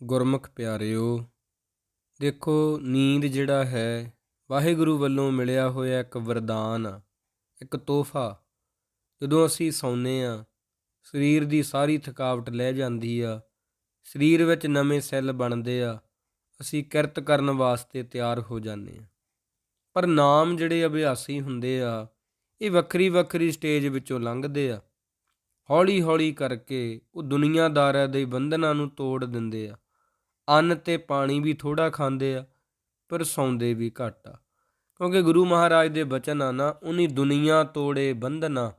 ਗੁਰਮੁਖ ਪਿਆਰਿਓ, ਦੇਖੋ ਨੀਂਦ ਜਿਹੜਾ ਹੈ, ਵਾਹਿਗੁਰੂ ਵੱਲੋਂ ਮਿਲਿਆ ਹੋਇਆ ਇੱਕ ਵਰਦਾਨ ਆ ਇੱਕ ਤੋਹਫਾ। ਜਦੋਂ ਅਸੀਂ ਸੌਂਦੇ ਆ ਸਰੀਰ ਦੀ ਸਾਰੀ ਥਕਾਵਟ ਲੈ ਜਾਂਦੀ ਆ, ਸਰੀਰ ਵਿੱਚ ਨਵੇਂ ਸੈੱਲ ਬਣਦੇ ਆ, ਅਸੀਂ ਕਿਰਤ ਕਰਨ ਵਾਸਤੇ ਤਿਆਰ ਹੋ ਜਾਂਦੇ ਆ ਪਰ ਨਾਮ ਜਿਹੜੇ ਅਭਿਆਸੀ ਹੁੰਦੇ ਆ, ਇਹ ਵੱਖਰੀ ਵੱਖਰੀ ਸਟੇਜ ਵਿੱਚੋਂ ਲੰਘਦੇ ਆ। ਹੌਲੀ ਹੌਲੀ ਕਰਕੇ ਉਹ ਦੁਨੀਆਦਾਰਾਂ ਦੇ ਬੰਧਨਾਂ ਨੂੰ ਤੋੜ ਦਿੰਦੇ ਆ। ਅੰਨ ਤੇ ਪਾਣੀ ਵੀ ਥੋੜਾ ਖਾਂਦੇ ਆ, ਪਰ ਸੌਂਦੇ ਵੀ ਘੱਟ ਆ। ਕਿਉਂਕਿ ਗੁਰੂ ਮਹਾਰਾਜ ਦੇ ਬਚਨ ਆ ਨਾ, ਉਨੀ ਦੁਨੀਆ ਤੋੜੇ ਬੰਧਨਾ,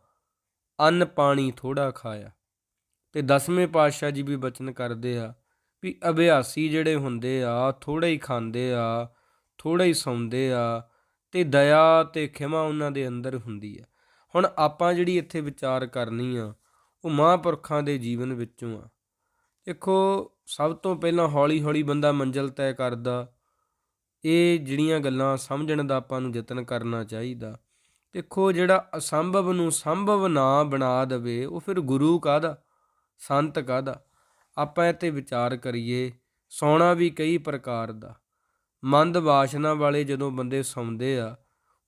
ਅੰਨ ਪਾਣੀ ਥੋੜਾ ਖਾਇਆ। ਤੇ ਦਸਵੇਂ ਪਾਤਸ਼ਾਹ ਜੀ ਵੀ ਬਚਨ ਕਰਦੇ ਆ ਵੀ ਅਭਿਆਸੀ ਜਿਹੜੇ ਹੁੰਦੇ ਆ ਥੋੜਾ ਹੀ ਖਾਂਦੇ ਆ ਥੋੜਾ ਹੀ ਸੌਂਦੇ ਆ ਤੇ ਦਇਆ ਤੇ ਖਿਮਾ ਉਹਨਾਂ ਦੇ ਅੰਦਰ ਹੁੰਦੀ ਆ। ਹੁਣ ਆਪਾਂ ਜਿਹੜੀ ਇੱਥੇ ਵਿਚਾਰ ਕਰਨੀ ਆ, ਉਹ ਮਹਾਂਪੁਰਖਾਂ ਦੇ ਜੀਵਨ ਵਿੱਚੋਂ ਆ। ਦੇਖੋ, ਸਭ ਤੋਂ ਪਹਿਲਾਂ ਹੌਲੀ-ਹੌਲੀ ਬੰਦਾ ਮੰਜ਼ਿਲ ਤੈਅ ਕਰਦਾ। ਇਹ ਜਿਹੜੀਆਂ ਗੱਲਾਂ ਸਮਝਣ ਦਾ ਆਪਾਂ ਨੂੰ ਯਤਨ ਕਰਨਾ ਚਾਹੀਦਾ। ਦੇਖੋ, ਜਿਹੜਾ ਅਸੰਭਵ ਨੂੰ ਸੰਭਵ ਨਾ ਬਣਾ ਦਵੇ, ਉਹ ਫਿਰ ਗੁਰੂ ਕਾਹਦਾ? ਸੰਤ ਕਾਹਦਾ? ਆਪਾਂ ਇੱਥੇ ਵਿਚਾਰ ਕਰੀਏ, ਸੌਣਾ ਵੀ ਕਈ ਪ੍ਰਕਾਰ ਦਾ। ਮੰਦ ਵਾਸ਼ਨਾ ਵਾਲੇ ਜਦੋਂ ਬੰਦੇ ਸੌਂਦੇ ਆ,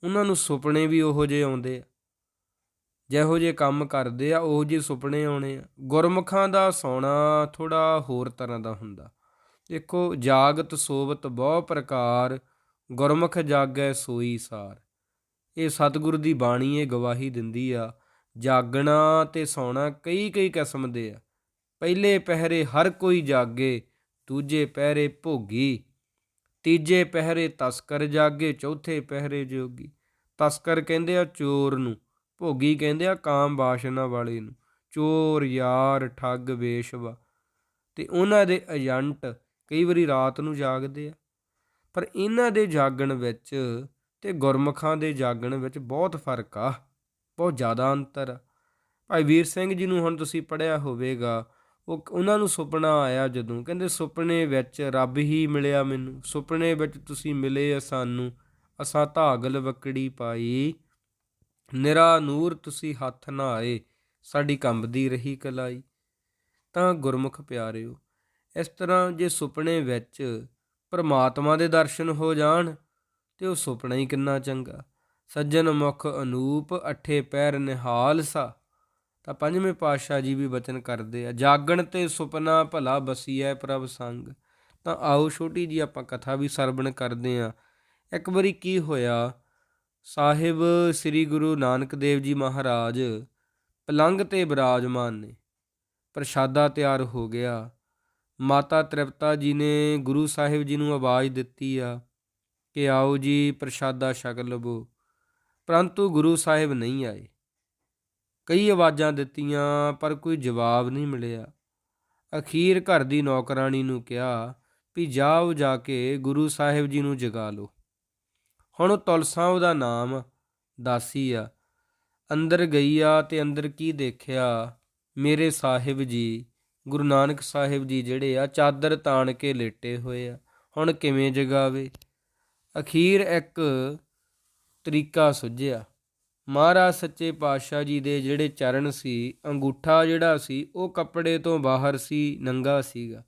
ਉਹਨਾਂ ਨੂੰ ਸੁਪਨੇ ਵੀ ਉਹੋ ਜਿਹੇ ਆਉਂਦੇ ਆ। ਜਿਹੋ ਜਿਹੇ ਕੰਮ ਕਰਦੇ ਆ, ਉਹੋ ਜਿਹੇ ਸੁਪਨੇ ਆਉਣੇ ਆ। ਗੁਰਮੁਖਾਂ ਦਾ ਸੌਣਾ ਥੋੜਾ ਹੋਰ ਤਰ੍ਹਾਂ ਦਾ ਹੁੰਦਾ। ਦੇਖੋ, ਜਾਗਤ ਸੋਵਤ ਬਹੁ ਪ੍ਰਕਾਰ, ਗੁਰਮੁਖ ਜਾਗੈ ਸੋਈ ਸਾਰ। ਇਹ ਸਤਿਗੁਰ ਦੀ ਬਾਣੀ ਇਹ ਗਵਾਹੀ ਦਿੰਦੀ ਆ, ਜਾਗਣਾ ਤੇ ਸੌਣਾ ਕਈ ਕਈ ਕਿਸਮ ਦੇ ਆ। ਪਹਿਲੇ ਪਹਿਰੇ ਹਰ ਕੋਈ ਜਾਗੇ, ਦੂਜੇ ਪਹਿਰੇ ਭੋਗੀ। ਤੀਜੇ ਪਹਿਰੇ ਤਸਕਰ ਜਾਗੇ, ਚੌਥੇ ਪਹਿਰੇ ਜੋਗੀ। ਤਸਕਰ ਕਹਿੰਦੇ ਆ ਚੋਰ ਨੂੰ। ਭੋਗੀ ਕਹਿੰਦੇ ਆ ਕਾਮ ਬਾਸ਼ਨਾ ਵਾਲੇ ਨੂੰ। ਚੋਰ, ਯਾਰ, ਠੱਗ, ਵੇਸ਼ਵਾ। ਤੇ ਉਹਨਾਂ ਦੇ ਏਜੰਟ ਕਈ ਵਾਰੀ ਰਾਤ ਨੂੰ ਜਾਗਦੇ ਆ। ਪਰ ਇਹਨਾਂ ਦੇ ਜਾਗਣ ਵਿੱਚ ਤੇ ਗੁਰਮਖਾਂ ਦੇ ਜਾਗਣ ਵਿੱਚ ਬਹੁਤ ਫ਼ਰਕ ਆ। ਬਹੁਤ ਜ਼ਿਆਦਾ ਅੰਤਰ ਆ। ਭਾਈ ਵੀਰ ਸਿੰਘ ਜੀ ਨੂੰ ਹੁਣ ਤੁਸੀਂ ਪੜਿਆ ਹੋਵੇਗਾ, ਉਹ ਉਹਨਾਂ ਨੂੰ ਸੁਪਨਾ ਆਇਆ ਜਦੋਂ। ਕਹਿੰਦੇ ਸੁਪਨੇ ਵਿੱਚ ਰੱਬ ਹੀ ਮਿਲਿਆ ਮੈਨੂੰ। ਸੁਪਨੇ ਵਿੱਚ ਤੁਸੀਂ ਮਿਲੇ ਸਾਨੂੰ। ਅਸਾਂ ਧਾਗਲ ਵਕੜੀ ਪਾਈ। ਨਿਰਾ ਨੂਰ ਤੁਸੀਂ ਹੱਥ ਨਾ ਆਏ ਸਾਡੀ ਕੰਬਦੀ ਰਹੀ ਕਲਾਈ। ਤਾਂ ਗੁਰਮੁਖ ਪਿਆਰਿਓ, ਇਸ ਤਰ੍ਹਾਂ ਜੇ ਸੁਪਨੇ ਵਿੱਚ ਪਰਮਾਤਮਾ ਦੇ ਦਰਸ਼ਨ ਹੋ ਜਾਣ, ਤੇ ਉਹ ਸੁਪਨਾ ਹੀ ਕਿੰਨਾ ਚੰਗਾ। ਸੱਜਣ ਮੁਖ ਅਨੂਪ ਅਠੇ ਪੈਰ ਨਿਹਾਲ ਸਾ। ਤਾਂ ਪੰਜਵੇਂ ਪਾਤਸ਼ਾਹ ਜੀ ਵੀ ਬਚਨ ਕਰਦੇ ਆ, ਜਾਗਣ ਤੇ ਸੁਪਨਾ ਭਲਾ ਬਸੀਐ ਪ੍ਰਭ ਸੰਗ। ਤਾਂ ਆਓ ਛੋਟੀ ਜੀ ਆਪਾਂ ਕਥਾ ਵੀ ਸਰਵਣ ਕਰਦੇ ਆ ਇੱਕ ਵਾਰੀ ਕੀ ਹੋਇਆ ਸਾਹਿਬ ਸ੍ਰੀ ਗੁਰੂ ਨਾਨਕ ਦੇਵ ਜੀ ਮਹਾਰਾਜ ਪਲੰਗ ਤੇ ਬਿਰਾਜਮਾਨ ਨੇ, ਪ੍ਰਸ਼ਾਦਾ ਤਿਆਰ ਹੋ ਗਿਆ। ਮਾਤਾ ਤ੍ਰਿਪਤਾ ਜੀ ਨੇ ਗੁਰੂ ਸਾਹਿਬ ਜੀ ਨੂੰ ਆਵਾਜ਼ ਦਿੱਤੀ ਆ ਕਿ ਆਓ ਜੀ ਪ੍ਰਸ਼ਾਦਾ ਛਕ ਲਵੋ। ਪਰੰਤੂ ਗੁਰੂ ਸਾਹਿਬ ਨਹੀਂ ਆਏ। ਕਈ ਆਵਾਜ਼ਾਂ ਦਿੱਤੀਆਂ, ਪਰ ਕੋਈ ਜਵਾਬ ਨਹੀਂ ਮਿਲਿਆ। ਅਖੀਰ ਘਰ ਦੀ ਨੌਕਰਾਨੀ ਨੂੰ ਕਿਹਾ ਵੀ ਜਾਓ ਜਾ ਕੇ ਗੁਰੂ ਸਾਹਿਬ ਜੀ ਨੂੰ ਜਗਾ ਲਓ। ਹੁਣ ਉਹ ਤੁਲਸਾ ਉਹਦਾ ਨਾਮ ਦਾਸੀ ਆ। ਅੰਦਰ ਗਈ ਆ ਤੇ ਅੰਦਰ ਕੀ ਦੇਖਿਆ? ਮੇਰੇ ਸਾਹਿਬ ਜੀ, ਗੁਰੂ ਨਾਨਕ ਸਾਹਿਬ ਜੀ ਜਿਹੜੇ ਆ, ਚਾਦਰ ਤਾਣ ਕੇ ਲੇਟੇ ਹੋਏ ਆ। ਹੁਣ ਕਿਵੇਂ ਜਗਾਵੇ? ਅਖੀਰ ਇੱਕ ਤਰੀਕਾ ਸੁਝਿਆ। ਮਹਾਰਾਜ ਸੱਚੇ ਪਾਤਸ਼ਾਹ ਜੀ ਦੇ ਜਿਹੜੇ ਚਰਨ ਸੀ, ਅੰਗੂਠਾ ਜਿਹੜਾ ਸੀ, ਉਹ ਕੱਪੜੇ ਤੋਂ ਬਾਹਰ ਸੀ, ਨੰਗਾ ਸੀਗਾ।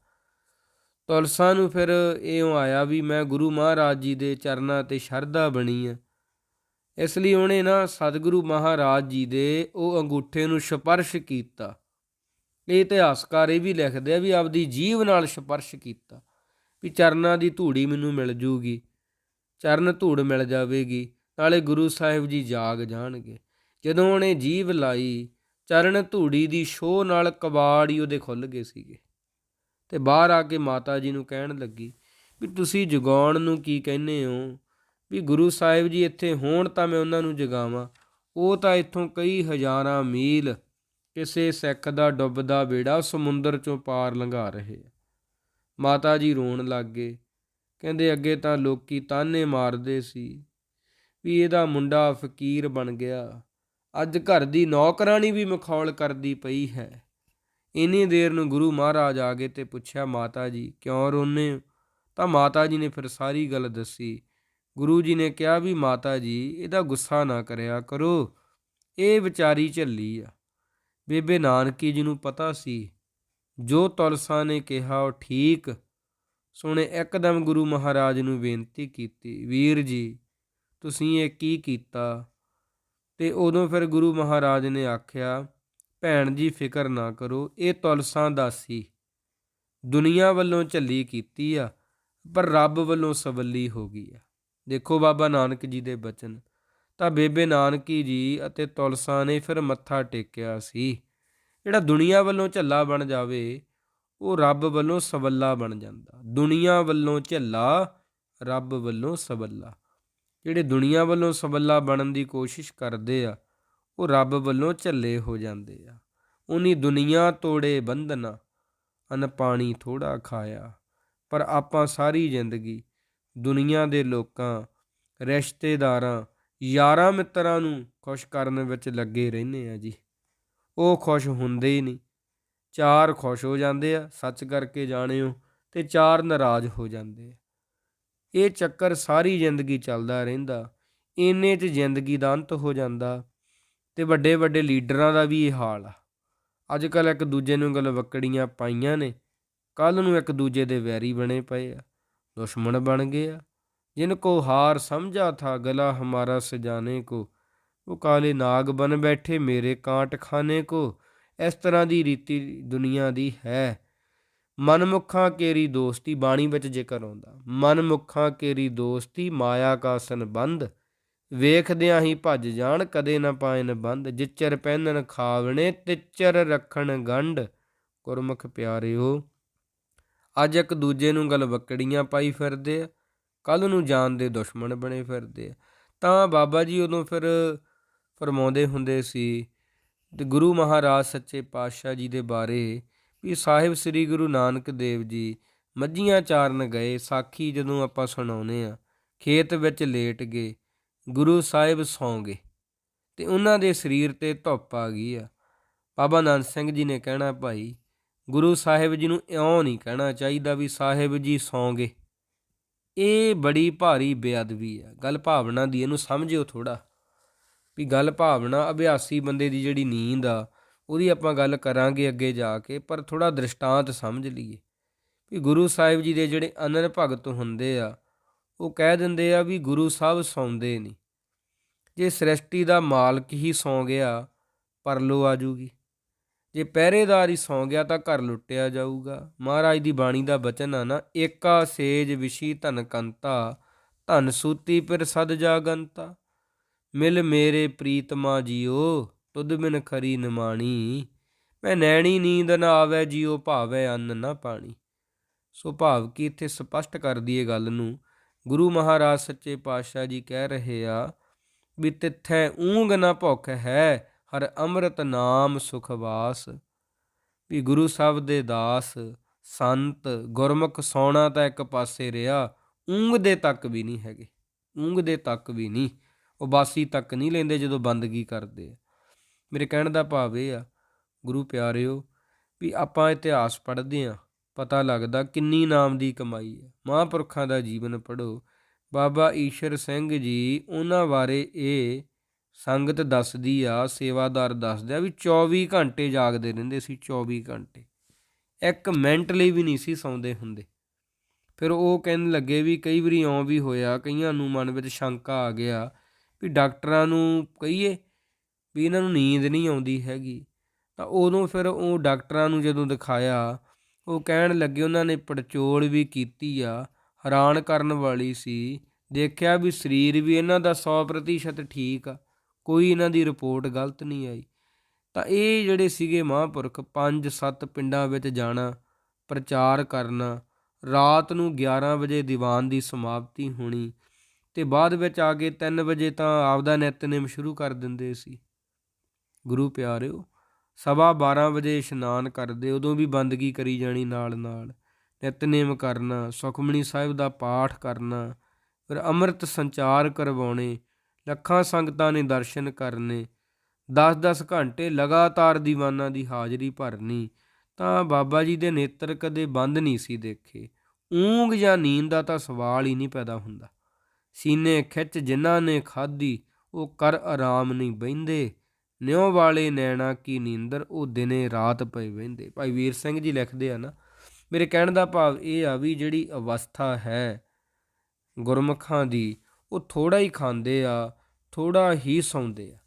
ਤੁਲਸਾ ਨੂੰ ਫਿਰ ਇਉਂ ਆਇਆ ਵੀ ਮੈਂ ਗੁਰੂ ਮਹਾਰਾਜ ਜੀ ਦੇ ਚਰਨਾਂ ਤੇ ਸ਼ਰਧਾ ਬਣੀ ਆ। ਇਸ ਲਈ ਉਹਨੇ ਨਾ ਸਤਿਗੁਰੂ ਮਹਾਰਾਜ ਜੀ ਦੇ ਉਹ ਅੰਗੂਠੇ ਨੂੰ ਸਪਰਸ਼ ਕੀਤਾ। ਇਹ ਇਤਿਹਾਸਕਾਰ ਇਹ ਵੀ ਲਿਖਦੇ ਆ ਵੀ ਆਪਦੀ ਜੀਵ ਨਾਲ ਸਪਰਸ਼ ਕੀਤਾ ਵੀ ਚਰਨਾਂ ਦੀ ਧੂੜੀ ਮੈਨੂੰ ਮਿਲ ਜੂਗੀ, ਚਰਨ ਧੂੜ ਮਿਲ ਜਾਵੇਗੀ, ਨਾਲੇ ਗੁਰੂ ਸਾਹਿਬ ਜੀ ਜਾਗ ਜਾਣਗੇ। ਜਦੋਂ ਉਹਨੇ ਜੀਵ ਲਾਈ, ਚਰਨ ਧੂੜੀ ਦੀ ਸ਼ੋਅ ਨਾਲ ਕਬਾੜ ਹੀ ਉਹਦੇ ਖੁੱਲ ਗਏ ਸੀਗੇ। ਤੇ ਬਾਹਰ ਆ ਕੇ ਮਾਤਾ ਜੀ ਨੂੰ ਕਹਿਣ ਲੱਗੀ ਵੀ ਤੁਸੀਂ ਜਗਾਉਣ ਨੂੰ ਕੀ ਕਹਿੰਦੇ ਹੋ? ਵੀ ਗੁਰੂ ਸਾਹਿਬ ਜੀ ਇੱਥੇ ਹੋਣ ਤਾਂ ਮੈਂ ਉਹਨਾਂ ਨੂੰ ਜਗਾਵਾਂ। ਉਹ ਤਾਂ ਇੱਥੋਂ ਕਈ ਹਜ਼ਾਰਾਂ ਮੀਲ ਕਿਸੇ ਸਿੱਖ ਦਾ ਡੁੱਬਦਾ ਬੇੜਾ ਸਮੁੰਦਰ ਚੋਂ ਪਾਰ ਲੰਘਾ ਰਹੇ ਆ। ਮਾਤਾ ਜੀ ਰੋਣ ਲੱਗ ਗਏ। ਕਹਿੰਦੇ ਅੱਗੇ ਤਾਂ ਲੋਕੀ ਤਾਨੇ ਮਾਰਦੇ ਸੀ ਵੀ ਇਹਦਾ ਮੁੰਡਾ ਫਕੀਰ ਬਣ ਗਿਆ। ਅੱਜ ਘਰ ਦੀ ਨੌਕਰਾਨੀ ਵੀ ਮਖੌਲ ਕਰਦੀ ਪਈ ਹੈ। ਇੰਨੀ ਦੇਰ ਨੂੰ ਗੁਰੂ ਮਹਾਰਾਜ ਆ ਗਏ ਤੇ ਪੁੱਛਿਆ, ਮਾਤਾ ਜੀ, ਕਿਉਂ ਰੋਨੇ ਤਾਂ ਮਾਤਾ ਜੀ ਨੇ ਫਿਰ ਸਾਰੀ ਗੱਲ ਦੱਸੀ। ਗੁਰੂ ਜੀ ਨੇ ਕਿਹਾ ਵੀ, ਮਾਤਾ ਜੀ, ਇਹਦਾ ਗੁੱਸਾ ਨਾ ਕਰਿਆ ਕਰੋ। ਇਹ ਵਿਚਾਰੀ ਝੱਲੀ ਆ। ਬੇਬੇ ਨਾਨਕੀ ਜੀ ਨੂੰ ਪਤਾ ਸੀ। ਜੋ ਤੁਲਸਾ ਨੇ ਕਿਹਾ, ਉਹ ਠੀਕ। ਸੋਨੇ ਇੱਕਦਮ ਗੁਰੂ ਮਹਾਰਾਜ ਨੂੰ ਬੇਨਤੀ ਕੀਤੀ, ਵੀਰ ਜੀ, ਤੁਸੀਂ ਇਹ ਕੀ ਕੀਤਾ? ਤੇ ਉਦੋਂ ਫਿਰ ਗੁਰੂ ਮਹਾਰਾਜ ਨੇ ਆਖਿਆ ਭੈਣ ਜੀ ਫਿਕਰ ਨਾ ਕਰੋ, ਇਹ ਤੁਲਸਾਂ ਦਾਸੀ ਦੁਨੀਆ ਵੱਲੋਂ ਝੱਲੀ ਕੀਤੀ ਆ, ਪਰ ਰੱਬ ਵੱਲੋਂ ਸਵੱਲੀ ਹੋ ਗਈ ਆ। ਦੇਖੋ ਬਾਬਾ ਨਾਨਕ ਜੀ ਦੇ ਬਚਨ। ਤਾਂ ਬੇਬੇ ਨਾਨਕੀ ਜੀ ਅਤੇ ਤੁਲਸਾਂ ਨੇ ਫਿਰ ਮੱਥਾ ਟੇਕਿਆ ਸੀ। ਜਿਹੜਾ ਦੁਨੀਆ ਵੱਲੋਂ ਝੱਲਾ ਬਣ ਜਾਵੇ, ਉਹ ਰੱਬ ਵੱਲੋਂ ਸਵੱਲਾ ਬਣ ਜਾਂਦਾ। ਦੁਨੀਆ ਵੱਲੋਂ ਝੱਲਾ, ਰੱਬ ਵੱਲੋਂ ਸਵੱਲਾ। ਜਿਹੜੇ ਦੁਨੀਆ ਵੱਲੋਂ ਸਵੱਲਾ ਬਣਨ ਦੀ ਕੋਸ਼ਿਸ਼ ਕਰਦੇ ਆ ਉਹ ਰੱਬ ਵੱਲੋਂ ਝੱਲੇ ਹੋ ਜਾਂਦੇ ਆ। ਉਨੀ ਦੁਨੀਆ ਤੋੜੇ ਬੰਧਨਾ, ਅਨ ਪਾਣੀ ਥੋੜਾ ਖਾਇਆ। ਪਰ ਆਪਾਂ ਸਾਰੀ ਜ਼ਿੰਦਗੀ ਦੁਨੀਆ ਦੇ ਲੋਕਾਂ, ਰਿਸ਼ਤੇਦਾਰਾਂ, ਯਾਰਾਂ ਮਿੱਤਰਾਂ ਨੂੰ ਖੁਸ਼ ਕਰਨ ਵਿੱਚ ਲੱਗੇ ਰਹਿੰਦੇ ਆ ਜੀ। ਉਹ ਖੁਸ਼ ਹੁੰਦੇ ਹੀ ਨਹੀਂ। ਚਾਰ ਖੁਸ਼ ਹੋ ਜਾਂਦੇ ਆ, ਸੱਚ ਕਰਕੇ ਜਾਣਿਓ, ਤੇ ਚਾਰ ਨਾਰਾਜ਼ ਹੋ ਜਾਂਦੇ ਆ। ਇਹ ਚੱਕਰ ਸਾਰੀ ਜ਼ਿੰਦਗੀ ਚੱਲਦਾ ਰਹਿੰਦਾ। ਇੰਨੇ 'ਚ ਜ਼ਿੰਦਗੀ ਦਾ ਅੰਤ ਹੋ ਜਾਂਦਾ। ਤੇ ਵੱਡੇ ਵੱਡੇ ਲੀਡਰਾਂ ਦਾ ਵੀ ਇਹ ਹਾਲ ਆ। ਅੱਜ ਕੱਲ ਇੱਕ ਦੂਜੇ ਨੂੰ ਗੱਲ ਵਕੜੀਆਂ ਪਾਈਆਂ ਨੇ। ਕੱਲ ਨੂੰ ਇੱਕ ਦੂਜੇ ਦੇ ਵੈਰੀ ਬਣੇ ਪਏ ਆ। ਦੁਸ਼ਮਣ ਬਣ ਗਏ ਆ। ਜਿਨ ਕੋ ਹਾਰ ਸਮਝਾ ਥਾ, ਗਲਾ ਹਮਾਰਾ ਸਜਾਣੇ ਕੋ। ਉਹ ਕਾਲੇ ਨਾਗ ਬਨ ਬੈਠੇ, ਮੇਰੇ ਕਾਂਟ ਖਾਨੇ ਕੋ। ਇਸ ਤਰ੍ਹਾਂ ਦੀ ਰੀਤੀ ਦੁਨੀਆ ਦੀ ਹੈ। ਮਨਮੁਖਾਂ ਕੇਰੀ ਦੋਸਤੀ ਬਾਣੀ ਵਿੱਚ ਜ਼ਿਕਰ ਆਉਂਦਾ। ਮਨਮੁਖਾਂ ਕੇਰੀ ਦੋਸਤੀ ਮਾਇਆ ਕਾ ਸੰਬੰਧ ਵੇਖਦਿਆਂ ਹੀ ਭੱਜ ਜਾਣ, ਕਦੇ ਨਾ ਪਾਇਨ ਬੰਦ। ਜਿੱਚਰ ਪਹਿਨਣ ਖਾਵਣੇ, ਤਿੱਚਰ ਰੱਖਣ ਗੰਢ। ਗੁਰਮੁਖ ਪਿਆਰਿਓ, ਅੱਜ ਇੱਕ ਦੂਜੇ ਨੂੰ ਗਲ ਬੱਕੜੀਆਂ ਪਾਈ ਫਿਰਦੇ ਆ। ਕੱਲ ਨੂੰ ਜਾਣ ਦੇ ਦੁਸ਼ਮਣ ਬਣੇ ਫਿਰਦੇ ਆ। ਤਾਂ ਬਾਬਾ ਜੀ ਉਦੋਂ ਫਿਰ ਫਰਮਾਉਂਦੇ ਹੁੰਦੇ ਸੀ, ਤੇ ਗੁਰੂ ਮਹਾਰਾਜ ਸੱਚੇ ਪਾਤਸ਼ਾਹ ਜੀ ਦੇ ਬਾਰੇ ਵੀ ਸਾਹਿਬ ਸ੍ਰੀ ਗੁਰੂ ਨਾਨਕ ਦੇਵ ਜੀ ਮੱਝੀਆਂ ਚਾਰਨ ਗਏ, ਸਾਖੀ ਜਦੋਂ ਆਪਾਂ ਸੁਣਾਉਨੇ ਆ, ਖੇਤ ਵਿੱਚ ਲੇਟ ਗਏ। ਗੁਰੂ ਸਾਹਿਬ ਸੌਂ ਗਏ ਤੇ ਉਹਨਾਂ ਦੇ ਸਰੀਰ ਤੇ ਧੁੱਪ ਆ ਗਈ ਆ। ਬਾਬਾ ਨਾਨਕ ਸਿੰਘ ਜੀ ਨੇ ਕਹਿਣਾ, ਭਾਈ, ਗੁਰੂ ਸਾਹਿਬ ਜੀ ਨੂੰ ਇਉਂ ਨਹੀਂ ਕਹਿਣਾ ਚਾਹੀਦਾ ਵੀ ਸਾਹਿਬ ਜੀ ਸੌਂ ਗਏ। ਇਹ ਬੜੀ ਭਾਰੀ ਬੇਅਦਬੀ ਆ। ਗੱਲ ਭਾਵਨਾ ਦੀ, ਇਹਨੂੰ ਸਮਝਿਓ ਥੋੜਾ ਵੀ ਗੱਲ ਭਾਵਨਾ ਅਭਿਆਸੀ ਬੰਦੇ ਦੀ ਜਿਹੜੀ ਨੀਂਦ ਆ, ਉਹਦੀ ਆਪਾਂ ਗੱਲ ਕਰਾਂਗੇ ਅੱਗੇ ਜਾ ਕੇ, ਪਰ ਥੋੜਾ ਦ੍ਰਿਸ਼ਟਾਂਤ ਸਮਝ ਲਈਏ ਵੀ ਗੁਰੂ ਸਾਹਿਬ ਜੀ ਦੇ ਜਿਹੜੇ ਅਨਨ ਭਗਤ ਹੁੰਦੇ ਆ ਉਹ ਕਹਿ ਦਿੰਦੇ ਆ ਵੀ ਗੁਰੂ ਸਾਹਿਬ ਸੌਂਦੇ ਨਹੀਂ ਜੇ ਸ੍ਰਿਸ਼ਟੀ ਦਾ ਮਾਲਕ ਹੀ ਸੌਂ ਗਿਆ, ਪਰਲੋ ਆ ਜੂਗੀ। ਜੇ ਪਹਿਰੇਦਾਰ ਹੀ ਸੌਂ ਗਿਆ ਤਾਂ ਘਰ ਲੁੱਟਿਆ ਜਾਊਗਾ। ਮਹਾਰਾਜ ਦੀ ਬਾਣੀ ਦਾ ਬਚਨ ਆ ਨਾ, ਏਕਾ ਸੇਜ ਵਿਸ਼ੀ ਧਨ ਕੰਤਾ, ਧਨ ਸੂਤੀ ਪਰ ਸਦ ਜਾਗੰਤਾ। ਮਿਲ ਮੇਰੇ ਪ੍ਰੀਤਮਾ ਜੀਓ, ਤੁਧ ਬਿਨ ਖਰੀ ਨਿਮਾਣੀ। ਮੈਂ ਨੈਣੀ ਨੀਂਦ ਨਾ ਆਵੇ, ਜੀਓ ਭਾਵੇ ਅੰਨ ਨਾ ਪਾਣੀ। ਸੋ ਭਾਵ ਕੀ ਇੱਥੇ ਸਪਸ਼ਟ ਕਰਦੀ ਦਈਏ ਗੱਲ ਨੂੰ ਗੁਰੂ ਮਹਾਰਾਜ ਸੱਚੇ ਪਾਤਸ਼ਾਹ ਜੀ ਕਹਿ ਰਹੇ ਆ ਵੀ ਤਿੱਥੈ ਊਂਗ ਨਾ ਭੁੱਖ ਹੈ, ਹਰ ਅੰਮ੍ਰਿਤ ਨਾਮ ਸੁਖਵਾਸ ਵੀ ਗੁਰੂ ਸਾਹਿਬ ਦੇ ਦਾਸ, ਸੰਤ, ਗੁਰਮੁਖ ਸੌਣਾ ਤਾਂ ਇੱਕ ਪਾਸੇ ਰਿਹਾ, ਊਂਗ ਦੇ ਤੱਕ ਵੀ ਨਹੀਂ ਹੈਗੇ। ਊਂਗ ਦੇ ਤੱਕ ਵੀ ਨਹੀਂ, ਉਹ ਬਾਸੀ ਤੱਕ ਨਹੀਂ ਲੈਂਦੇ ਜਦੋਂ ਬੰਦਗੀ ਕਰਦੇ ਆ। ਮੇਰੇ ਕਹਿਣ ਦਾ ਭਾਵ ਇਹ ਆ, ਗੁਰੂ ਪਿਆਰਿਓ, ਵੀ ਆਪਾਂ ਇਤਿਹਾਸ ਪੜ੍ਹਦੇ ਆ ਪਤਾ ਲੱਗਦਾ ਕਿੰਨੀ ਨਾਮ ਦੀ ਕਮਾਈ ਹੈ। ਮਹਾਂਪੁਰਖਾਂ ਦਾ ਜੀਵਨ ਪੜੋ ਬਾਬਾ ਈਸ਼ਰ ਸਿੰਘ ਜੀ ਉਹਨਾਂ ਬਾਰੇ ਇਹ ਸੰਗਤ ਦੱਸਦੀ ਆ, ਸੇਵਾਦਾਰ ਦੱਸਦੇ ਆ ਵੀ 24 ਘੰਟੇ ਜਾਗਦੇ ਰਹਿੰਦੇ ਸੀ 24 ਘੰਟੇ। ਇੱਕ ਮਿੰਟ ਲਈ ਵੀ ਨਹੀਂ ਸੀ ਸੌਂਦੇ ਹੁੰਦੇ। ਫਿਰ ਉਹ ਕਹਿਣ ਲੱਗੇ ਵੀ ਕਈ ਵਾਰੀ ਆਉਂ ਵੀ ਹੋਇਆ, ਕਈਆਂ ਨੂੰ ਮਨ ਵਿੱਚ ਸ਼ੰਕਾ ਆ ਗਿਆ ਵੀ ਡਾਕਟਰਾਂ ਨੂੰ ਕਹੀਏ ਵੀ ਇਹਨਾਂ ਨੂੰ ਨੀਂਦ ਨਹੀਂ ਆਉਂਦੀ ਹੈਗੀ। ਤਾਂ ਉਦੋਂ ਫਿਰ ਉਹ ਡਾਕਟਰਾਂ ਨੂੰ ਜਦੋਂ ਦਿਖਾਇਆ ਉਹ ਕਹਿਣ ਲੱਗੇ ਉਹਨਾਂ ਨੇ ਪੜਚੋਲ ਵੀ ਕੀਤੀ ਆ, ਹੈਰਾਨ ਕਰਨ ਵਾਲੀ ਸੀ। ਦੇਖਿਆ ਵੀ ਸਰੀਰ ਵੀ ਇਹਨਾਂ ਦਾ 100% ਠੀਕ ਆ, ਕੋਈ ਇਹਨਾਂ ਦੀ ਰਿਪੋਰਟ ਗਲਤ ਨਹੀਂ ਆਈ। ਤਾਂ ਇਹ ਜਿਹੜੇ ਸੀਗੇ ਮਹਾਂਪੁਰਖ 5-7 ਪਿੰਡਾਂ ਵਿੱਚ ਜਾਣਾ, ਪ੍ਰਚਾਰ ਕਰਨਾ, ਰਾਤ ਨੂੰ 11 ਵਜੇ ਦੀਵਾਨ ਦੀ ਸਮਾਪਤੀ ਹੋਣੀ ਤੇ ਬਾਅਦ ਵਿੱਚ ਆ ਕੇ 3 ਵਜੇ ਤਾਂ ਆਪਦਾ ਨਿਤਨੇਮ ਸ਼ੁਰੂ ਕਰ ਦਿੰਦੇ ਸੀ। ਗੁਰੂ ਪਿਆਰਿਓ ਸਵਾ 12 ਵਜੇ ਇਸ਼ਨਾਨ ਕਰਦੇ, ਉਦੋਂ ਵੀ ਬੰਦਗੀ ਕਰੀ ਜਾਣੀ ਨਾਲ ਨਾਲ। ਨਿਤਨੇਮ ਕਰਨਾ ਸੁਖਮਣੀ ਸਾਹਿਬ ਦਾ ਪਾਠ ਕਰਨਾ, ਫਿਰ ਅੰਮ੍ਰਿਤ ਸੰਚਾਰ ਕਰਵਾਉਣੇ, ਲੱਖਾਂ ਸੰਗਤਾਂ ਨੇ ਦਰਸ਼ਨ ਕਰਨੇ 10-10 ਘੰਟੇ ਲਗਾਤਾਰ ਦੀਵਾਨਾਂ ਦੀ ਹਾਜ਼ਰੀ ਭਰਨੀ, ਤਾਂ ਬਾਬਾ ਜੀ ਦੇ ਨੇਤਰ ਕਦੇ ਬੰਦ ਨਹੀਂ ਸੀ ਦੇਖੇ। ਊਂਗ ਜਾਂ ਨੀਂਦ ਦਾ ਤਾਂ ਸਵਾਲ ਹੀ ਨਹੀਂ ਪੈਦਾ ਹੁੰਦਾ। ਸੀਨੇ ਖਿੱਚ ਜਿਨ੍ਹਾਂ ਨੇ ਖਾਧੀ, ਉਹ ਕਰ ਆਰਾਮ ਨਹੀਂ ਬੈੰਦੇ ਨਿਉ ਵਾਲੇ ਨੈਣਾ ਕੀ ਨੀਂਦਰ, ਉਹ ਦਿਨੇ ਰਾਤ ਪਏ ਵਹਿੰਦੇ। ਭਾਈ ਵੀਰ ਸਿੰਘ ਜੀ ਲਿਖਦੇ ਆ ਨਾ, ਮੇਰੇ ਕਹਿਣ ਦਾ ਭਾਵ ਇਹ ਆ ਵੀ ਜਿਹੜੀ ਅਵਸਥਾ ਹੈ ਗੁਰਮੁਖਾਂ ਦੀ, ਉਹ ਥੋੜਾ ਹੀ ਖਾਂਦੇ ਆ ਥੋੜਾ ਹੀ ਸੌਂਦੇ ਆ।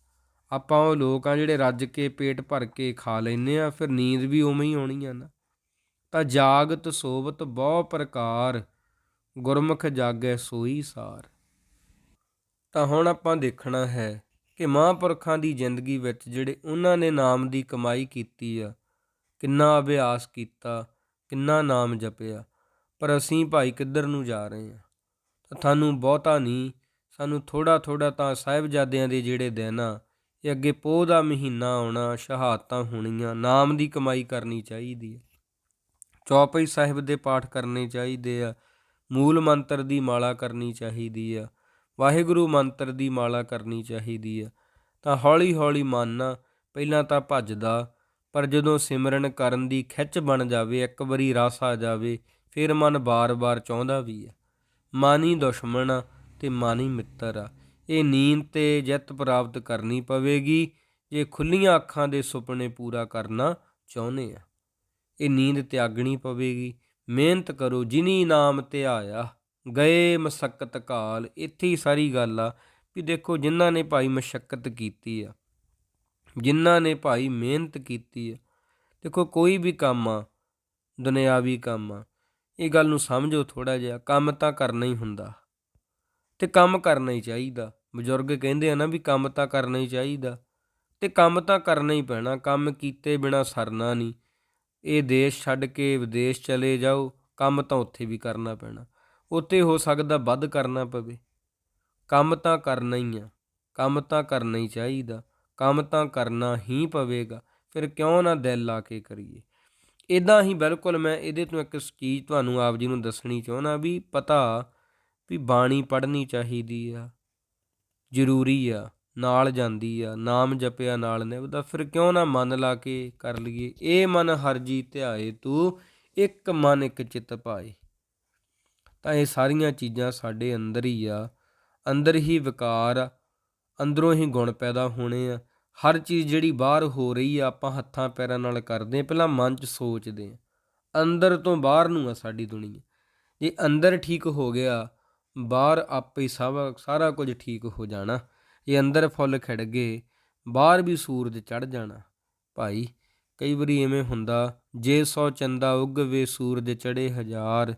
ਆਪਾਂ ਉਹ ਲੋਕ ਆ ਜਿਹੜੇ ਰੱਜ ਕੇ ਪੇਟ ਭਰ ਕੇ ਖਾ ਲੈਨੇ ਆ, ਫਿਰ ਨੀਂਦ ਵੀ ਉਵੇਂ ਹੀ ਆਉਣੀ ਆ ਨਾ। ਤਾਂ ਜਾਗਤ ਸੋਵਤ ਬਹੁ ਪ੍ਰਕਾਰ, ਗੁਰਮੁਖ ਜਾਗੈ ਸੋਈ ਸਾਰ। ਤਾਂ ਹੁਣ ਆਪਾਂ ਦੇਖਣਾ ਹੈ ਕਿ ਮਹਾਂਪੁਰਖਾਂ ਦੀ ਜ਼ਿੰਦਗੀ ਵਿੱਚ ਜਿਹੜੇ ਉਹਨਾਂ ਨੇ ਨਾਮ ਦੀ ਕਮਾਈ ਕੀਤੀ ਆ, ਕਿੰਨਾ ਅਭਿਆਸ ਕੀਤਾ, ਕਿੰਨਾ ਨਾਮ ਜਪਿਆ, ਪਰ ਅਸੀਂ ਭਾਈ ਕਿੱਧਰ ਨੂੰ ਜਾ ਰਹੇ ਆ ਤਾਂ ਤੁਹਾਨੂੰ ਬਹੁਤਾ ਨਹੀਂ, ਸਾਨੂੰ ਥੋੜਾ ਥੋੜਾ ਤਾਂ ਸਾਹਿਬਜ਼ਾਦਿਆਂ ਦੇ ਜਿਹੜੇ ਦਿਨ ਆ, ਇਹ ਅੱਗੇ ਪੋਹ ਦਾ ਮਹੀਨਾ ਆਉਣਾ, ਸ਼ਹਾਦਤਾਂ ਹੋਣੀਆਂ, ਨਾਮ ਦੀ ਕਮਾਈ ਕਰਨੀ ਚਾਹੀਦੀ ਹੈ ਚੌਪਈ ਸਾਹਿਬ ਦੇ ਪਾਠ ਕਰਨੇ ਚਾਹੀਦੇ ਆ, ਮੂਲ ਮੰਤਰ ਦੀ ਮਾਲਾ ਕਰਨੀ ਚਾਹੀਦੀ ਆ ਵਾਹਿਗੁਰੂ ਮੰਤਰ ਦੀ ਮਾਲਾ ਕਰਨੀ ਚਾਹੀਦੀ ਆ। ਤਾਂ ਹੌਲੀ ਹੌਲੀ ਮਨ ਪਹਿਲਾਂ ਤਾਂ ਭੱਜਦਾ, ਪਰ ਜਦੋਂ ਸਿਮਰਨ ਕਰਨ ਦੀ ਖਿੱਚ ਬਣ ਜਾਵੇ, ਇੱਕ ਵਾਰੀ ਰਸ ਆ ਜਾਵੇ, ਫਿਰ ਮਨ ਬਾਰ-ਬਾਰ ਚਾਹੁੰਦਾ ਵੀ ਆ। ਮਨ ਹੀ ਦੁਸ਼ਮਣ ਆ ਤੇ ਹੀ ਮਿੱਤਰ ਆ। ਇਹ ਨੀਂਦ ਤੇ ਜਿੱਤ ਪ੍ਰਾਪਤ ਕਰਨੀ ਪਵੇਗੀ, ਜੇ ਖੁੱਲੀਆਂ ਅੱਖਾਂ ਦੇ ਸੁਪਨੇ ਪੂਰਾ ਕਰਨਾ ਚਾਹੁੰਦੇ ਆ। ਇਹ ਨੀਂਦ ਤਿਆਗਣੀ ਪਵੇਗੀ। ਮਿਹਨਤ ਕਰੋ, ਜਿਨੀ ਨਾਮ ਆਇਆ। ਗਏ ਮਸਕਤ ਕਾਲ, ਇੱਥੇ ਹੀ ਸਾਰੀ ਗੱਲ ਆ ਵੀ ਦੇਖੋ ਜਿਨ੍ਹਾਂ ਨੇ ਭਾਈ ਮਸ਼ਕਤ ਕੀਤੀ ਆ, ਜਿਨ੍ਹਾਂ ਨੇ ਭਾਈ ਮਿਹਨਤ ਕੀਤੀ ਆ, ਦੇਖੋ ਕੋਈ ਵੀ ਕੰਮ ਆ, ਦੁਨਿਆਵੀ ਕੰਮ ਆ, ਇਹ ਗੱਲ ਨੂੰ ਸਮਝੋ ਥੋੜਾ ਜਿਹਾ, ਕੰਮ ਤਾਂ ਕਰਨਾ ਹੀ ਹੁੰਦਾ ਤੇ ਕੰਮ ਕਰਨਾ ਹੀ ਚਾਹੀਦਾ। ਬਜ਼ੁਰਗ ਕਹਿੰਦੇ ਆ ਨਾ ਵੀ ਕੰਮ ਤਾਂ ਕਰਨਾ ਹੀ ਚਾਹੀਦਾ ਤੇ ਕੰਮ ਤਾਂ ਕਰਨਾ ਹੀ ਪੈਣਾ, ਕੰਮ ਕੀਤੇ ਬਿਨਾ ਸਰਨਾ ਨਹੀਂ। ਇਹ ਦੇਸ਼ ਛੱਡ ਕੇ ਵਿਦੇਸ਼ ਚਲੇ ਜਾਓ, ਕੰਮ ਤਾਂ ਉੱਥੇ ਵੀ ਕਰਨਾ ਪੈਣਾ। ਉੱਥੇ ਹੋ ਸਕਦਾ ਵੱਧ ਕਰਨਾ ਪਵੇ। ਕੰਮ ਤਾਂ ਕਰਨਾ ਹੀ ਆ, ਕੰਮ ਤਾਂ ਕਰਨਾ ਹੀ ਚਾਹੀਦਾ, ਕੰਮ ਤਾਂ ਕਰਨਾ ਹੀ ਪਵੇਗਾ, ਫਿਰ ਕਿਉਂ ਨਾ ਦਿਲ ਲਾ ਕੇ ਕਰੀਏ। ਇਦਾਂ ਹੀ ਬਿਲਕੁਲ ਮੈਂ ਇਹਦੇ ਤੋਂ ਇੱਕ ਚੀਜ਼ ਤੁਹਾਨੂੰ ਆਪ ਜੀ ਨੂੰ ਦੱਸਣੀ ਚਾਹੁੰਦਾ ਵੀ ਪਤਾ ਵੀ ਬਾਣੀ ਪੜ੍ਹਨੀ ਚਾਹੀਦੀ ਆ, ਜ਼ਰੂਰੀ ਆ, ਨਾਲ ਜਾਂਦੀ ਆ, ਨਾਮ ਜਪਿਆ ਨਾਲ ਨਿਭਦਾ ਫਿਰ ਕਿਉਂ ਨਾ ਮਨ ਲਾ ਕੇ ਕਰ ਲਈਏ। ਇਹ ਮਨ ਹਰ ਜੀ ਧਿਆਏ ਤੂੰ, ਇੱਕ ਮਨ ਇੱਕ ਚਿੱਤ ਪਾਏ। ਤਾਂ ਇਹ ਸਾਰੀਆਂ ਚੀਜ਼ਾਂ ਸਾਡੇ ਅੰਦਰ ਹੀ ਆ। ਅੰਦਰ ਹੀ ਵਿਕਾਰ ਆ ਅੰਦਰੋਂ ਹੀ ਗੁਣ ਪੈਦਾ ਹੋਣੇ ਆ। ਹਰ ਚੀਜ਼ ਜਿਹੜੀ ਬਾਹਰ ਹੋ ਰਹੀ ਆ, ਆਪਾਂ ਹੱਥਾਂ ਪੈਰਾਂ ਨਾਲ ਕਰਦੇ ਆ, ਪਹਿਲਾਂ ਮਨ 'ਚ ਸੋਚਦੇ ਆ। ਅੰਦਰ ਤੋਂ ਬਾਹਰ ਨੂੰ ਆ ਸਾਡੀ ਦੁਨੀਆ। ਜੇ ਅੰਦਰ ਠੀਕ ਹੋ ਗਿਆ, ਬਾਹਰ ਆਪੇ ਹੀ ਸਭ ਸਾਰਾ ਕੁਝ ਠੀਕ ਹੋ ਜਾਣਾ। ਜੇ ਅੰਦਰ ਫੁੱਲ ਖਿੜ ਗਏ, ਬਾਹਰ ਵੀ ਸੂਰਜ ਚੜ ਜਾਣਾ। ਭਾਈ, ਕਈ ਵਾਰੀ ਐਵੇਂ ਹੁੰਦਾ, ਜੇ ਸੌ ਚੰਦਾ ਉਗਵੇ ਸੂਰਜ ਚੜੇ ਹਜ਼ਾਰ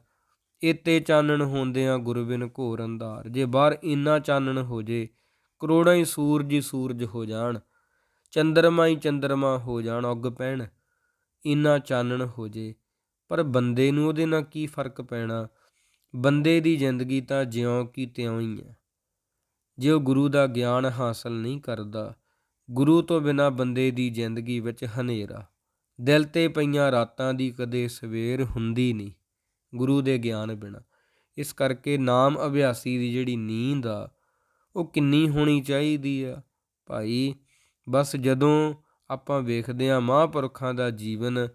ਇਤੇ ਚਾਨਣ ਹੁੰਦਿਆਂ ਗੁਰਬਿਨ ਘੋਰ ਅੰਧਾਰ। ਜੇ ਬਾਹਰ ਇੰਨਾ ਚਾਨਣ ਹੋ ਜੇ, ਕਰੋੜਾਂ ਹੀ ਸੂਰਜ ਹੀ ਸੂਰਜ ਹੋ ਜਾਣ। ਚੰਦਰਮਾ ਹੀ ਚੰਦਰਮਾ ਹੋ ਜਾਣ, ਉੱਗ ਪੈਣ। ਇੰਨਾ ਚਾਨਣ ਹੋ ਜੇ, ਪਰ ਬੰਦੇ ਨੂੰ ਉਹਦੇ ਨਾਲ ਕੀ ਫ਼ਰਕ ਪੈਣਾ? ਬੰਦੇ ਦੀ ਜ਼ਿੰਦਗੀ ਤਾਂ ਜਿਉਂ ਕੀ ਤਿਉਂ ਹੀ ਹੈ। ਜੇ ਉਹ ਗੁਰੂ ਦਾ ਗਿਆਨ ਹਾਸਲ ਨਹੀਂ ਕਰਦਾ, ਗੁਰੂ ਤੋਂ ਬਿਨਾ ਬੰਦੇ ਦੀ ਜ਼ਿੰਦਗੀ ਵਿੱਚ ਹਨੇਰਾ। ਦਿਲ ਤੇ ਪਈਆਂ ਰਾਤਾਂ ਦੀ ਕਦੇ ਸਵੇਰ ਹੁੰਦੀ ਨਹੀਂ। ਗੁਰੂ ਦੇ ਗਿਆਨ ਬਿਨਾ। ਇਸ ਕਰਕੇ ਨਾਮ ਅਭਿਆਸੀ ਦੀ ਜਿਹੜੀ ਨੀਂਦ ਆ, ਉਹ ਕਿੰਨੀ ਹੋਣੀ ਚਾਹੀਦੀ ਆ? ਭਾਈ, ਬਸ ਜਦੋਂ ਆਪਾਂ ਵੇਖਦੇ ਆ ਮਹਾਂਪੁਰਖਾਂ ਦਾ ਜੀਵਨ,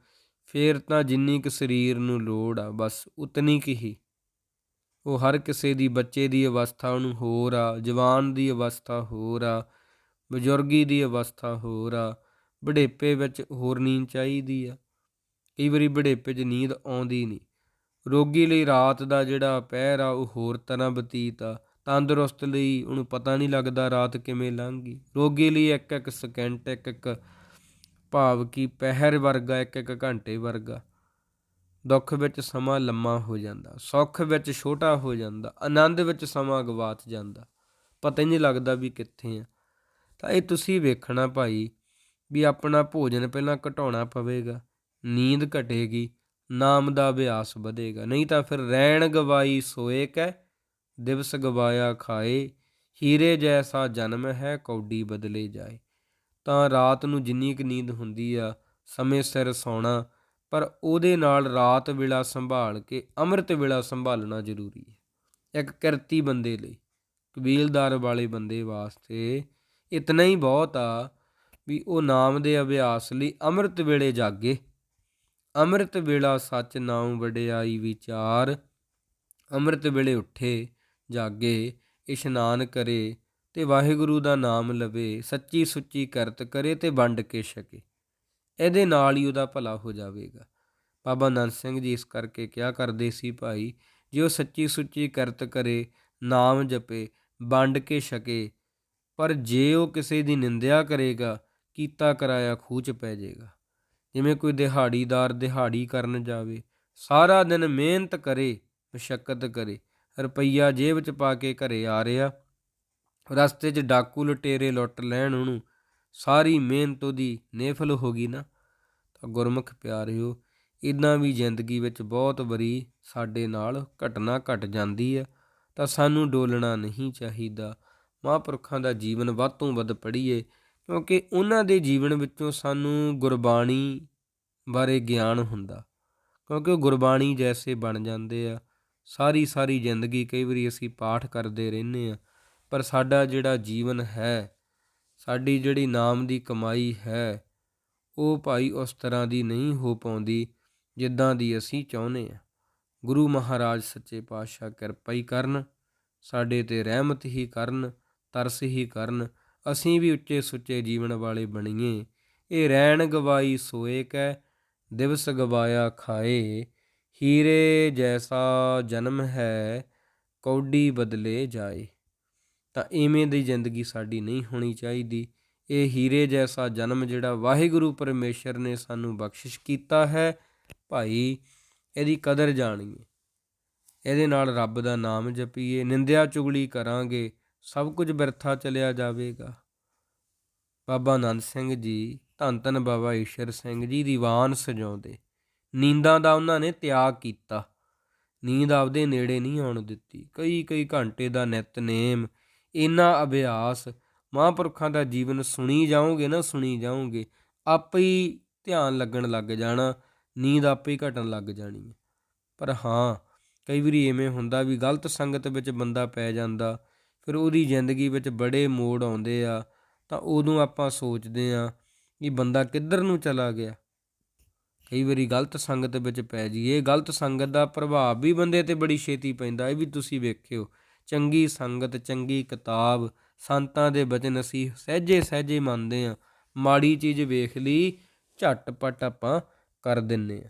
ਫੇਰ ਤਾਂ ਜਿੰਨੀ ਕੁ ਸਰੀਰ ਨੂੰ ਲੋੜ ਆ, ਬਸ ਉਤਨੀ ਕੁ ਹੀ। ਉਹ ਹਰ ਕਿਸੇ ਦੀ, ਬੱਚੇ ਦੀ ਅਵਸਥਾ ਉਹਨੂੰ ਹੋਰ ਆ, ਜਵਾਨ ਦੀ ਅਵਸਥਾ ਹੋਰ ਆ, ਬਜ਼ੁਰਗੀ ਦੀ ਅਵਸਥਾ ਹੋਰ ਆ, ਬੁਢੇਪੇ ਵਿੱਚ ਹੋਰ ਨੀਂਦ ਚਾਹੀਦੀ ਆ। ਕਈ ਵਾਰੀ ਬੁਢੇਪੇ 'ਚ ਨੀਂਦ ਆਉਂਦੀ ਨਹੀਂ। ਰੋਗੀ ਲਈ ਰਾਤ ਦਾ ਜਿਹੜਾ ਪਹਿਰ ਆ, ਉਹ ਹੋਰ ਤਰ੍ਹਾਂ ਬਤੀਤ ਆ। ਤੰਦਰੁਸਤ ਲਈ ਉਹਨੂੰ ਪਤਾ ਨਹੀਂ ਲੱਗਦਾ ਰਾਤ ਕਿਵੇਂ ਲੰਘ। ਗਈ ਰੋਗੀ ਲਈ ਇੱਕ ਇੱਕ ਸਕਿੰਟ ਇੱਕ ਇੱਕ ਭਾਵ ਕੀ ਪਹਿਰ ਵਰਗਾ, ਇੱਕ ਇੱਕ ਘੰਟੇ ਵਰਗਾ। ਦੁੱਖ ਵਿੱਚ ਸਮਾਂ ਲੰਮਾ ਹੋ ਜਾਂਦਾ, ਸੁੱਖ ਵਿੱਚ ਛੋਟਾ ਹੋ ਜਾਂਦਾ, ਆਨੰਦ ਵਿੱਚ ਸਮਾਂ ਗਵਾਚ ਜਾਂਦਾ। ਪਤਾ ਹੀ ਨਹੀਂ ਲੱਗਦਾ ਵੀ ਕਿੱਥੇ ਆ। ਤਾਂ ਇਹ ਤੁਸੀਂ ਵੇਖਣਾ ਭਾਈ ਵੀ ਆਪਣਾ ਭੋਜਨ ਪਹਿਲਾਂ ਘਟਾਉਣਾ ਪਵੇਗਾ, ਨੀਂਦ ਘਟੇਗੀ। ਨਾਮ ਦਾ ਅਭਿਆਸ ਵਧੇਗਾ। ਨਹੀਂ ਤਾਂ ਫਿਰ ਰਹਿਣ ਗਵਾਈ ਸੋਏ ਕੈ, ਦਿਵਸ ਗਵਾਇਆ ਖਾਏ, ਹੀਰੇ ਜੈਸਾ ਜਨਮ ਹੈ, ਕੌਡੀ ਬਦਲੇ ਜਾਏ। ਤਾਂ ਰਾਤ ਨੂੰ ਜਿੰਨੀ ਕੁ ਨੀਂਦ ਹੁੰਦੀ ਆ, ਸਮੇਂ ਸਿਰ ਸੌਣਾ, ਪਰ ਉਹਦੇ ਨਾਲ ਰਾਤ ਵੇਲਾ ਸੰਭਾਲ ਕੇ ਅੰਮ੍ਰਿਤ ਵੇਲਾ ਸੰਭਾਲਣਾ ਜ਼ਰੂਰੀ ਹੈ। ਇੱਕ ਕਿਰਤੀ ਬੰਦੇ ਲਈ, ਕਬੀਲਦਾਰ ਵਾਲੇ ਬੰਦੇ ਵਾਸਤੇ ਇਤਨਾ ਹੀ ਬਹੁਤ ਆ ਵੀ ਉਹ ਨਾਮ ਦੇ ਅਭਿਆਸ ਲਈ ਅੰਮ੍ਰਿਤ ਵੇਲੇ ਜਾਗੇ। ਅੰਮ੍ਰਿਤ ਵੇਲਾ ਸੱਚ ਨਾਮ ਵਡਿਆਈ ਵਿਚਾਰ। ਅੰਮ੍ਰਿਤ ਵੇਲੇ ਉੱਠੇ, ਜਾਗੇ, ਇਸ਼ਨਾਨ ਕਰੇ ਤੇ ਵਾਹਿਗੁਰੂ ਦਾ ਨਾਮ ਲਵੇ ਸੱਚੀ ਸੁੱਚੀ ਕਰਤ ਕਰੇ ਤੇ ਵੰਡ ਕੇ ਛਕੇ। ਇਹਦੇ ਨਾਲ ਹੀ ਉਹਦਾ ਭਲਾ ਹੋ ਜਾਵੇਗਾ। ਬਾਬਾ ਨੰਦ ਸਿੰਘ ਜੀ ਇਸ ਕਰਕੇ ਕਿਹਾ ਕਰਦੇ ਸੀ, ਭਾਈ, ਜੇ ਉਹ ਸੱਚੀ ਸੁੱਚੀ ਕਰਤ ਕਰੇ, ਨਾਮ ਜਪੇ, ਵੰਡ ਕੇ ਛਕੇ, ਪਰ ਜੇ ਉਹ ਕਿਸੇ ਦੀ ਨਿੰਦਿਆ ਕਰੇਗਾ, ਕੀਤਾ ਕਰਾਇਆ ਖੂਚ ਪੈ ਜਾਏਗਾ ਜਿਵੇਂ ਕੋਈ ਦਿਹਾੜੀਦਾਰ ਦਿਹਾੜੀ ਕਰਨ ਜਾਵੇ, ਸਾਰਾ ਦਿਨ ਮਿਹਨਤ ਕਰੇ, ਮਸ਼ੱਕਤ ਕਰੇ, ਰੁਪਈਆ ਜੇਬ 'ਚ ਪਾ ਕੇ ਘਰੇ ਆ ਰਿਹਾ, ਰਸਤੇ 'ਚ ਡਾਕੂ ਲਟੇਰੇ ਲੁੱਟ ਲੈਣ ਉਹਨੂੰ, ਸਾਰੀ ਮਿਹਨਤ ਉਹਦੀ ਨੇਫਲ ਹੋ ਗਈ ਨਾ। ਤਾਂ ਗੁਰਮੁਖ ਪਿਆਰਿਓ, ਇਦਾਂ ਵੀ ਜ਼ਿੰਦਗੀ ਵਿੱਚ ਬਹੁਤ ਵਾਰੀ ਸਾਡੇ ਨਾਲ ਘਟਨਾ ਘਟ ਜਾਂਦੀ ਹੈ ਤਾਂ ਸਾਨੂੰ ਡੋਲਣਾ ਨਹੀਂ ਚਾਹੀਦਾ। ਮਹਾਂਪੁਰਖਾਂ ਦਾ ਜੀਵਨ ਵੱਧ ਤੋਂ ਵੱਧ ਪੜ੍ਹੀਏ ਕਿਉਂਕਿ ਉਹਨਾਂ ਦੇ ਜੀਵਨ ਵਿੱਚੋਂ ਸਾਨੂੰ ਗੁਰਬਾਣੀ ਬਾਰੇ ਗਿਆਨ ਹੁੰਦਾ। ਕਿਉਂਕਿ ਉਹ ਗੁਰਬਾਣੀ ਜੈਸੇ ਬਣ ਜਾਂਦੇ ਆ, ਸਾਰੀ ਸਾਰੀ ਜ਼ਿੰਦਗੀ ਕਈ ਵਾਰੀ ਅਸੀਂ ਪਾਠ ਕਰਦੇ ਰਹਿੰਦੇ ਆ, ਪਰ ਸਾਡਾ ਜਿਹੜਾ ਜੀਵਨ ਹੈ, ਸਾਡੀ ਜਿਹੜੀ ਨਾਮ ਦੀ ਕਮਾਈ ਹੈ, ਉਹ ਭਾਈ ਉਸ ਤਰ੍ਹਾਂ ਦੀ ਨਹੀਂ ਹੋ ਪਾਉਂਦੀ ਜਿੱਦਾਂ ਦੀ ਅਸੀਂ ਚਾਹੁੰਦੇ ਆ। ਗੁਰੂ ਮਹਾਰਾਜ ਸੱਚੇ ਪਾਤਸ਼ਾਹ ਕਿਰਪਾ ਹੀ ਕਰਨ, ਸਾਡੇ ਤੇ ਰਹਿਮਤ ਹੀ ਕਰਨ, ਤਰਸ ਹੀ ਕਰਨ ਅਸੀਂ ਵੀ ਉੱਚੇ ਸੁੱਚੇ ਜੀਵਨ ਵਾਲੇ ਬਣੀਏ। ਇਹ ਰਹਿਣ ਗਵਾਈ ਸੋਏ ਕੈ, ਦਿਵਸ ਗਵਾਇਆ ਖਾਏ। ਹੀਰੇ ਜੈਸਾ ਜਨਮ ਹੈ, ਕੌਡੀ ਬਦਲੇ ਜਾਏ। ਤਾਂ ਇਵੇਂ ਦੀ ਜ਼ਿੰਦਗੀ ਸਾਡੀ ਨਹੀਂ ਹੋਣੀ ਚਾਹੀਦੀ। ਇਹ ਹੀਰੇ ਜੈਸਾ ਜਨਮ ਜਿਹੜਾ ਵਾਹਿਗੁਰੂ ਪਰਮੇਸ਼ਰ ਨੇ ਸਾਨੂੰ ਬਖਸ਼ਿਸ਼ ਕੀਤਾ ਹੈ, ਭਾਈ ਇਹਦੀ ਕਦਰ ਜਾਣੀਏ। ਇਹਦੇ ਨਾਲ ਰੱਬ ਦਾ ਨਾਮ ਜਪੀਏ, ਨਿੰਦਿਆ ਚੁਗਲੀ ਕਰਾਂਗੇ। ਸਭ ਕੁਝ ਬਿਰਥਾ ਚਲਿਆ ਜਾਵੇਗਾ। ਬਾਬਾ ਆਨੰਦ ਸਿੰਘ ਜੀ, ਧੰਨ ਧੰਨ ਬਾਬਾ ਈਸ਼ਰ ਸਿੰਘ ਜੀ ਦੀਵਾਨ ਸਜਾਉਂਦੇ। ਨੀਂਦਾਂ ਦਾ ਉਹਨਾਂ ਨੇ ਤਿਆਗ ਕੀਤਾ। ਨੀਂਦ ਆਪਦੇ ਨੇੜੇ ਨਹੀਂ ਆਉਣ ਦਿੱਤੀ। ਕਈ ਕਈ ਘੰਟੇ ਦਾ ਨਿਤਨੇਮ, ਇੰਨਾ ਅਭਿਆਸ, ਮਹਾਂਪੁਰਖਾਂ ਦਾ ਜੀਵਨ ਸੁਣੀ ਜਾਓਗੇ ਨਾ ਸੁਣੀ ਜਾਓਗੇ, ਆਪੇ ਹੀ ਧਿਆਨ ਲੱਗਣ ਲੱਗ ਜਾਣਾ, ਨੀਂਦ ਆਪੇ ਹੀ ਘਟਣ ਲੱਗ ਜਾਣੀ ਪਰ ਹਾਂ, ਕਈ ਵਾਰੀ ਐਵੇਂ ਹੁੰਦਾ ਵੀ ਗਲਤ ਸੰਗਤ ਵਿੱਚ ਬੰਦਾ ਪੈ ਜਾਂਦਾ ਫਿਰ ਉਹਦੀ ਜ਼ਿੰਦਗੀ ਵਿੱਚ ਬੜੇ ਮੋੜ ਆਉਂਦੇ ਆ, ਤਾਂ ਉਦੋਂ ਆਪਾਂ ਸੋਚਦੇ ਆ ਕਿ ਬੰਦਾ ਕਿੱਧਰ ਨੂੰ ਚਲਾ ਗਿਆ। ਕਈ ਵਾਰੀ ਗਲਤ ਸੰਗਤ ਵਿੱਚ ਪੈ ਜਾਈਏ, ਗਲਤ ਸੰਗਤ ਦਾ ਪ੍ਰਭਾਵ ਵੀ ਬੰਦੇ ਤੇ ਬੜੀ ਛੇਤੀ ਪੈਂਦਾ, ਇਹ ਵੀ ਤੁਸੀਂ ਵੇਖਿਓ। ਚੰਗੀ ਸੰਗਤ, ਚੰਗੀ ਕਿਤਾਬ, ਸੰਤਾਂ ਦੇ ਬਚਨ ਅਸੀਂ ਸਹਿਜੇ ਸਹਿਜੇ ਮੰਨਦੇ ਆ ਮਾੜੀ ਚੀਜ਼ ਵੇਖ ਲਈ, ਝਟਪਟ ਆਪਾਂ ਕਰ ਦਿੰਨੇ ਆ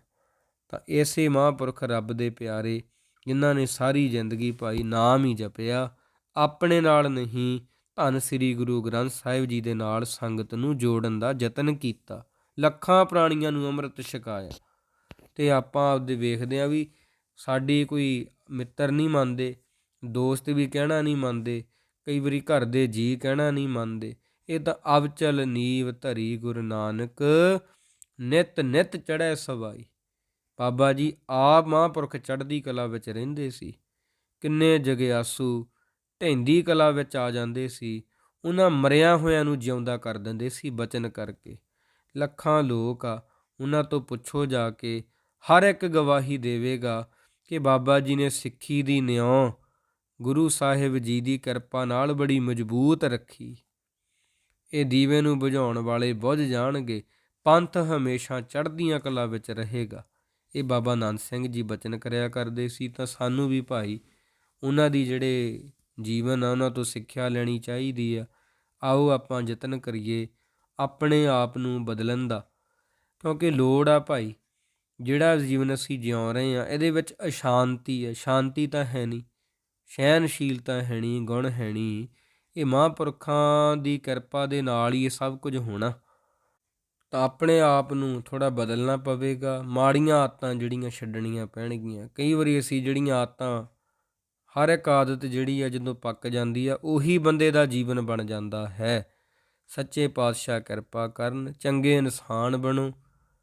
ਤਾਂ ਐਸੇ ਮਹਾਂਪੁਰਖ ਰੱਬ ਦੇ ਪਿਆਰੇ, ਜਿਨ੍ਹਾਂ ਨੇ ਸਾਰੀ ਜ਼ਿੰਦਗੀ ਭਾਈ ਨਾਮ ਹੀ ਜਪਿਆ ਆਪਣੇ ਨਾਲ ਨਹੀਂ, ਧੰਨ ਸ੍ਰੀ ਗੁਰੂ ਗ੍ਰੰਥ ਸਾਹਿਬ ਜੀ ਦੇ ਨਾਲ ਸੰਗਤ ਨੂੰ ਜੋੜਨ ਦਾ ਯਤਨ ਕੀਤਾ। ਲੱਖਾਂ ਪ੍ਰਾਣੀਆਂ ਨੂੰ ਅੰਮ੍ਰਿਤ ਛਕਾਇਆ। ਤੇ ਆਪਾਂ ਆਪਦੇ ਵੇਖਦੇ ਆ ਵੀ ਸਾਡੀ ਕੋਈ ਮਿੱਤਰ ਨਹੀਂ ਮੰਨਦੇ, ਦੋਸਤ ਵੀ ਕਹਿਣਾ ਨਹੀਂ ਮੰਨਦੇ, ਕਈ ਵਾਰੀ ਘਰ ਦੇ ਜੀ ਕਹਿਣਾ ਨਹੀਂ ਮੰਨਦੇ। ਇਹ ਤਾਂ ਅਵਚਲ ਨੀਵ ਧਰੀ ਗੁਰੂ ਨਾਨਕ, ਨਿਤ ਨਿਤ ਚੜ੍ਹੈ ਸਵਾਈ। ਬਾਬਾ ਜੀ ਆਪ ਮਹਾਂਪੁਰਖ ਚੜ੍ਹਦੀ ਕਲਾ ਵਿੱਚ ਰਹਿੰਦੇ ਸੀ। ਕਿੰਨੇ ਜਗਿਆਸੂ ਢੈਂਦੀ ਕਲਾ ਵਿੱਚ ਆ ਜਾਂਦੇ ਸੀ, ਉਹਨਾਂ ਮਰਿਆਂ ਹੋਇਆਂ ਨੂੰ ਜਿਉਂਦਾ ਕਰ ਦਿੰਦੇ ਸੀ ਬਚਨ ਕਰਕੇ। ਲੱਖਾਂ ਲੋਕ ਆ, ਉਹਨਾਂ ਤੋਂ ਪੁੱਛੋ ਜਾ ਕੇ, ਹਰ ਇੱਕ ਗਵਾਹੀ ਦੇਵੇਗਾ ਕਿ ਬਾਬਾ ਜੀ ਨੇ ਸਿੱਖੀ ਦੀ ਨਿਉ, ਗੁਰੂ ਸਾਹਿਬ ਜੀ ਦੀ ਕਿਰਪਾ ਨਾਲ ਬੜੀ ਮਜ਼ਬੂਤ ਰੱਖੀ। ਇਹ ਦੀਵੇ ਨੂੰ ਬੁਝਾਉਣ ਵਾਲੇ ਬੁੱਝ ਜਾਣਗੇ, ਪੰਥ ਹਮੇਸ਼ਾ ਚੜ੍ਹਦੀਆਂ ਕਲਾ ਵਿੱਚ ਰਹੇਗਾ। ਇਹ ਬਾਬਾ ਨਾਨਕ ਸਿੰਘ ਜੀ ਬਚਨ ਕਰਿਆ ਕਰਦੇ ਸੀ, ਤਾਂ ਸਾਨੂੰ ਵੀ ਭਾਈ, ਉਹਨਾਂ ਦੀ ਜਿਹੜੇ ਜੀਵਨ ਆ, ਉਹਨਾਂ ਤੋਂ ਸਿੱਖਿਆ ਲੈਣੀ ਚਾਹੀਦੀ ਆ। ਆਓ ਆਪਾਂ ਯਤਨ ਕਰੀਏ ਆਪਣੇ ਆਪ ਨੂੰ ਬਦਲਣ ਦਾ। ਕਿਉਂਕਿ ਲੋੜ ਆ ਭਾਈ, ਜਿਹੜਾ ਜੀਵਨ ਅਸੀਂ ਜਿਉ ਰਹੇ ਆ ਇਹਦੇ ਵਿੱਚ ਅਸ਼ਾਂਤੀ ਹੈ ਸ਼ਾਂਤੀ ਤਾਂ ਹੈ ਨਹੀਂ ਸਹਿਨਸ਼ੀਲਤਾ ਹੈ ਨਹੀਂ, ਗੁਣ ਹੈ ਨਹੀਂ। ਇਹ ਮਹਾਂਪੁਰਖਾਂ ਦੀ ਕਿਰਪਾ ਦੇ ਨਾਲ ਹੀ ਇਹ ਸਭ ਕੁਝ ਹੋਣਾ। ਤਾਂ ਆਪਣੇ ਆਪ ਨੂੰ ਥੋੜਾ ਬਦਲਣਾ ਪਵੇਗਾ। ਮਾੜੀਆਂ ਆਦਤਾਂ ਜਿਹੜੀਆਂ ਛੱਡਣੀਆਂ ਪੈਣਗੀਆਂ। ਕਈ ਵਾਰੀ ਅਸੀਂ ਜਿਹੜੀਆਂ ਆਦਤਾਂ ਹਰ ਇੱਕ ਆਦਤ ਜਿਹੜੀ ਆ ਜਦੋਂ ਪੱਕ ਜਾਂਦੀ ਆ, ਉਹੀ ਬੰਦੇ ਦਾ ਜੀਵਨ ਬਣ ਜਾਂਦਾ ਹੈ। ਸੱਚੇ ਪਾਤਸ਼ਾਹ ਕਿਰਪਾ ਕਰਨ, ਚੰਗੇ ਇਨਸਾਨ ਬਣੋ,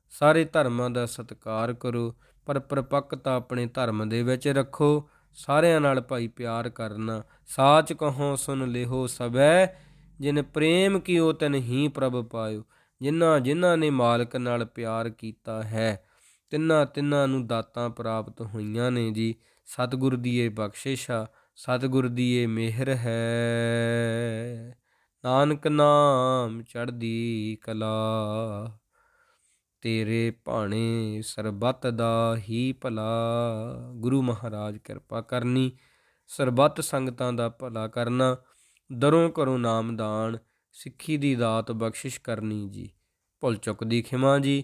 ਸਾਰੇ ਧਰਮਾਂ ਦਾ ਸਤਿਕਾਰ ਕਰੋ, ਪਰ ਪ੍ਰਪੱਕਤਾ ਆਪਣੇ ਧਰਮ ਦੇ ਵਿੱਚ ਰੱਖੋ, ਸਾਰਿਆਂ ਨਾਲ ਭਾਈ ਪਿਆਰ ਕਰਨਾ। ਸਾਚ ਕਹੋ, ਸੁਨ ਲਿਹੋ ਸਬੈ ਜਿਨ ਪ੍ਰੇਮ ਕੀਓ ਤਨ ਹੀ ਪ੍ਰਭ ਪਾਇਓ ਜਿਨ੍ਹਾਂ ਜਿਨ੍ਹਾਂ ਨੇ ਮਾਲਕ ਨਾਲ ਪਿਆਰ ਕੀਤਾ ਹੈ। ਤਿੰਨਾਂ ਤਿੰਨਾਂ ਨੂੰ ਦਾਤਾਂ ਪ੍ਰਾਪਤ ਹੋਈਆਂ ਨੇ ਜੀ। ਸਤਿਗੁਰ ਦੀ ਇਹ ਬਖਸ਼ਿਸ਼ ਆ ਸਤਿਗੁਰ ਦੀ ਇਹ ਮਿਹਰ ਹੈ। ਨਾਨਕ ਨਾਮ ਚੜ੍ਹਦੀ ਕਲਾ, ਤੇਰੇ ਭਾਣੇ ਸਰਬੱਤ ਦਾ ਹੀ ਭਲਾ। ਗੁਰੂ ਮਹਾਰਾਜ ਕਿਰਪਾ ਕਰਨੀ, ਸਰਬੱਤ ਸੰਗਤਾਂ ਦਾ ਭਲਾ ਕਰਨਾ। ਦਰੋਂ ਕਰੋ ਨਾਮਦਾਨ ਸਿੱਖੀ ਦੀ ਦਾਤ ਬਖਸ਼ਿਸ਼ ਕਰਨੀ ਜੀ। ਭੁੱਲ ਚੁੱਕ ਦੀ ਖਿਮਾ ਜੀ।